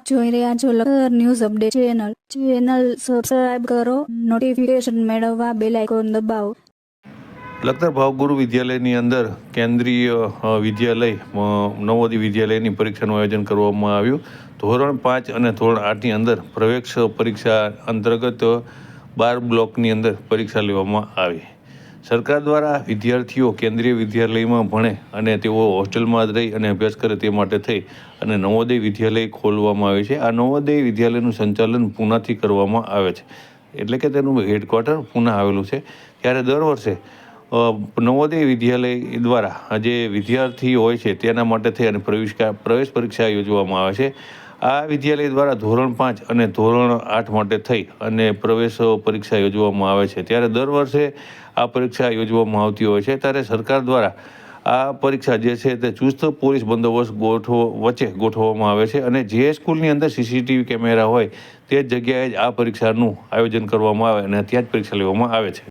આપ જોઈ રહ્યા છો Lakhtar news update channel. Channel subscribe કરો નોટિફિકેશન મેળવવા બેલ આઇકોન દબાવો. લખતર ભાવગુરુ વિદ્યાલયની અંદર કેન્દ્રીય વિદ્યાલય નવોદય વિદ્યાલયની પરીક્ષાનું આયોજન કરવામાં આવ્યું. ધોરણ પાંચ અને ધોરણ આઠની અંદર પ્રવેશ પરીક્ષા અંતર્ગત બાર બ્લોકની અંદર પરીક્ષા લેવામાં આવી. સરકાર દ્વારા વિદ્યાર્થીઓ કેન્દ્રીય વિદ્યાલયમાં ભણે અને તેઓ હોસ્ટેલમાં જ રહી અને અભ્યાસ કરે તે માટે થઈ અને નવોદય વિદ્યાલય ખોલવામાં આવે છે. આ નવોદય વિદ્યાલયનું સંચાલન પૂનાથી કરવામાં આવે છે. એટલે કે તેનું હેડક્વાર્ટર પૂના આવેલું છે. ત્યારે દર વર્ષે નવોદય વિદ્યાલય દ્વારા જે વિદ્યાર્થી હોય છે તેના માટે થઈ અને પ્રવેશ પ્રવેશ પરીક્ષા યોજવામાં આવે છે. આ વિદ્યાલય દ્વારા ધોરણ પાંચ અને ધોરણ આઠ માટે થઈ અને પ્રવેશ પરીક્ષા યોજવામાં આવે છે. ત્યારે દર વર્ષે આ પરીક્ષા યોજવામાં આવતી હોય છે. ત્યારે સરકાર દ્વારા આ પરીક્ષા જે છે તે ચુસ્ત પોલીસ બંદોબસ્ત ગોઠવો, વચ્ચે ગોઠવવામાં આવે છે અને જે સ્કૂલની અંદર સીસીટીવી કેમેરા હોય તે જ જગ્યાએ જ આ પરીક્ષાનું આયોજન કરવામાં આવે અને ત્યાં જ પરીક્ષા લેવામાં આવે છે.